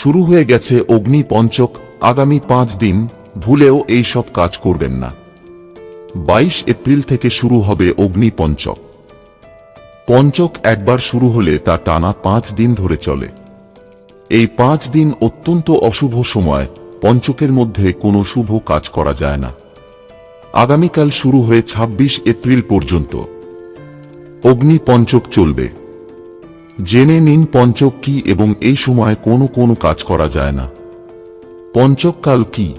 শুরু হয়ে গেছে অগ্নি পঞ্চক আগামী পাঁচ দিন ভুলেও এই সব কাজ করবেন না। বাইশ এপ্রিল থেকে শুরু হবে অগ্নি পঞ্চক পঞ্চক একবার শুরু হলে তা টানা পাঁচ দিন ধরে চলে। এই পাঁচ দিন অত্যন্ত অশুভ সময়, পঞ্চকের মধ্যে কোনো শুভ কাজ করা যায় না। আগামীকাল শুরু হয়ে ২৬ এপ্রিল পর্যন্ত। অগ্নি পঞ্চক চলবে। জেনে নিন পঞ্চক কি এবং এই সময় কোনো কোনো কাজ করা যায় না। পঞ্চককাল কি?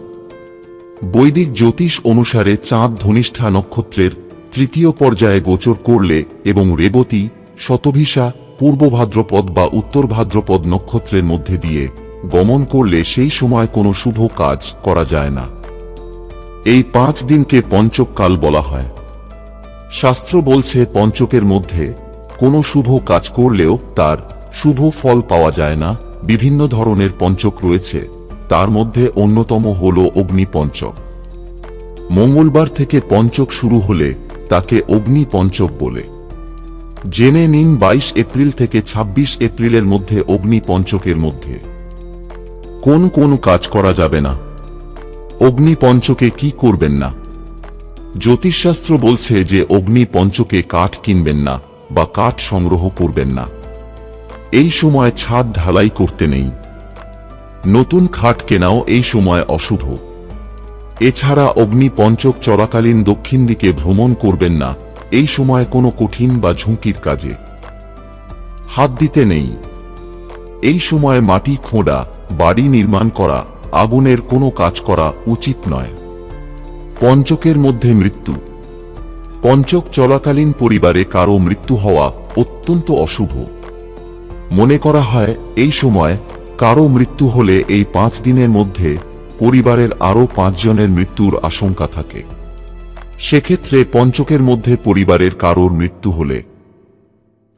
বৈদিক জ্যোতিষ অনুসারে চাঁদ ধনিষ্ঠা নক্ষত্রের তৃতীয় পর্যায়ে গোচর করলে এবং রেবতী, শতভিসা, পূর্ব ভাদ্রপদ বা উত্তর ভাদ্রপদ নক্ষত্রের মধ্যে দিয়ে গমন করলে সেই সময় কোনো শুভ কাজ করা যায় না। এই পাঁচ দিনকে পঞ্চককাল বলা হয়। শাস্ত্র বলছে পঞ্চকের মধ্যে কোনো শুভ কাজ করলেও তার শুভ ফল পাওয়া যায় না। বিভিন্ন ধরনের পঞ্চক রয়েছে। তার মধ্যে অন্যতম হল অগ্নি পঞ্চক মঙ্গলবার থেকে পঞ্চক শুরু হলে তাকে অগ্নি পঞ্চক বলে। জেনে নিন বাইশ এপ্রিল থেকে ২৬ এপ্রিলের মধ্যে অগ্নি পঞ্চকের মধ্যে। কোন কোন কাজ করা যাবে না? অগ্নি পঞ্চকে কি করবেন না? জ্যোতিষশাস্ত্র বলছে যে অগ্নি পঞ্চকে কাঠ কিনবেন না। বা কাঠ সংগ্রহ করবেন না। এই সময় ছাদ ঢালাই করতে নেই। নতুন খাট কেনাও এই সময় অশুভ। এছাড়া অগ্নি পঞ্চক চলাকালীন দক্ষিণ দিকে ভ্রমণ করবেন না, এই সময় কোনো কঠিন বা ঝুঁকির কাজে। হাত দিতে নেই। এই সময় মাটি খোঁড়া, বাড়ি নির্মাণ করা, আগুনের কোনো কাজ করা উচিত নয়। পঞ্চকের মধ্যে মৃত্যু। পঞ্চক চলাকালীন পরিবারে কারও মৃত্যু হওয়া অত্যন্ত অশুভ। মনে করা হয়, এই সময় কারও মৃত্যু হলে এই পাঁচ দিনের মধ্যে পরিবারের আরও পাঁচজনের মৃত্যুর আশঙ্কা থাকে। সেক্ষেত্রে পঞ্চকের মধ্যে পরিবারের কারোর মৃত্যু হলে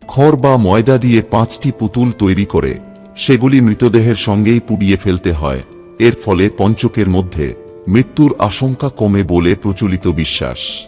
খড় বা ময়দা দিয়ে পাঁচটি পুতুল তৈরি করে সেগুলি মৃতদেহের সঙ্গেই পুড়িয়ে ফেলতে হয়। এর ফলে পঞ্চকের মধ্যে মৃত্যুর আশঙ্কা কমে বলে প্রচলিত বিশ্বাস।